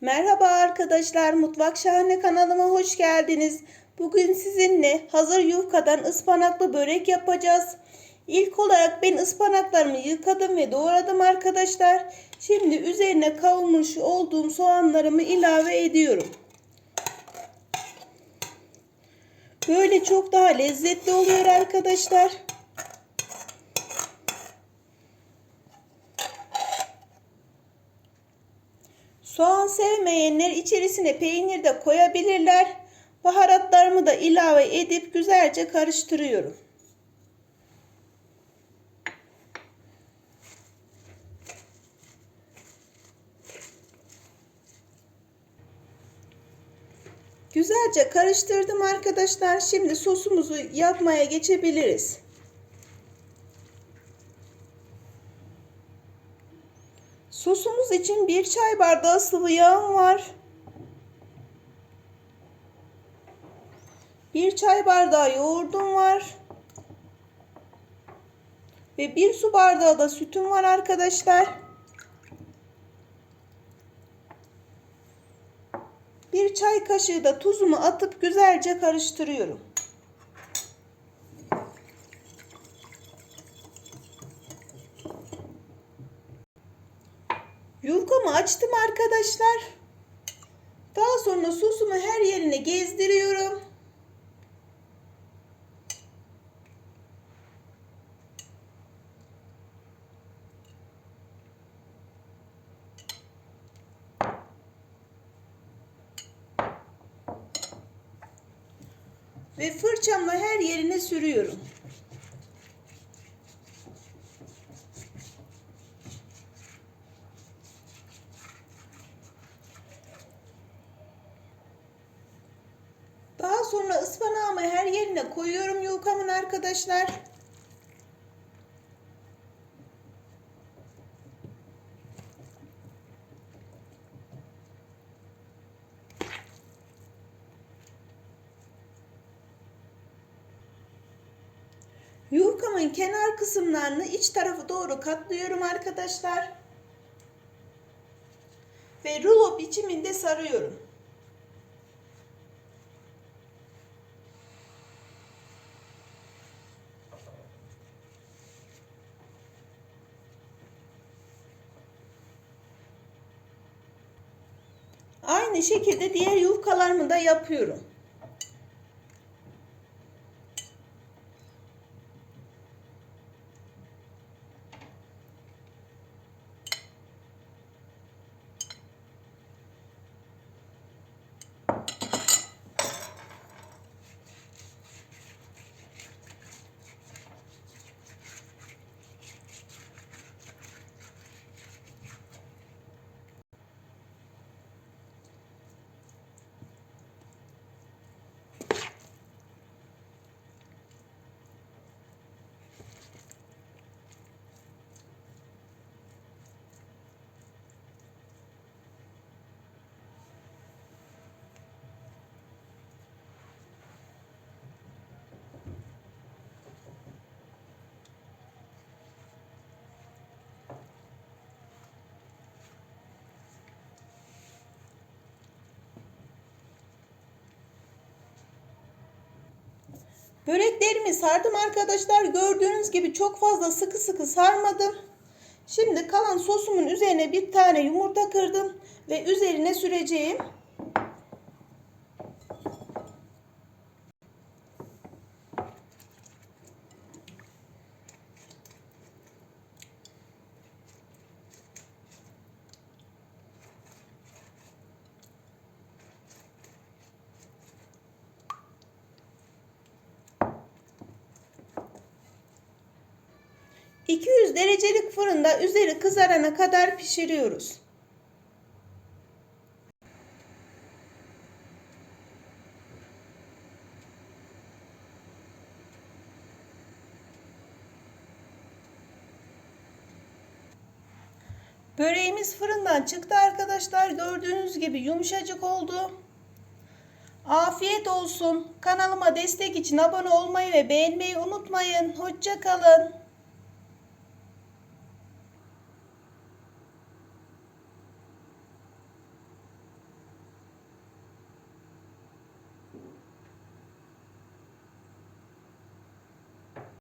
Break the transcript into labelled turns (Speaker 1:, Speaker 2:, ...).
Speaker 1: Merhaba arkadaşlar, Mutfak Şahane kanalıma hoş geldiniz. Bugün sizinle hazır yufkadan ıspanaklı börek yapacağız. İlk olarak ben ıspanaklarımı yıkadım ve doğradım arkadaşlar. Şimdi üzerine kavurmuş olduğum soğanlarımı ilave ediyorum. Böyle çok daha lezzetli oluyor arkadaşlar. Soğan sevmeyenler içerisine peynir de koyabilirler. Baharatlarımı da ilave edip güzelce karıştırıyorum. Güzelce karıştırdım arkadaşlar. Şimdi sosumuzu yapmaya geçebiliriz. Sosumuz için bir çay bardağı sıvı yağım var. Bir çay bardağı yoğurdum var. Ve bir su bardağı da sütüm var arkadaşlar. Bir çay kaşığı da tuzumu atıp güzelce karıştırıyorum. Yufkamı açtım arkadaşlar. Daha sonra sosumu her yerine gezdiriyorum. Ve fırçamla her yerine sürüyorum. Sonra ıspanağımı her yerine koyuyorum yufkamın arkadaşlar. Yufkamın kenar kısımlarını iç tarafı doğru katlıyorum arkadaşlar. Ve rulo biçiminde sarıyorum. Aynı şekilde diğer yufkalarımı da yapıyorum. Böreklerimi sardım arkadaşlar. Gördüğünüz gibi çok fazla sıkı sıkı sarmadım. Şimdi kalan sosumun üzerine bir tane yumurta kırdım ve üzerine süreceğim. ...200 derecelik fırında üzeri kızarana kadar pişiriyoruz. Böreğimiz fırından çıktı arkadaşlar. Gördüğünüz gibi yumuşacık oldu. Afiyet olsun. Kanalıma destek için abone olmayı ve beğenmeyi unutmayın. Hoşça kalın.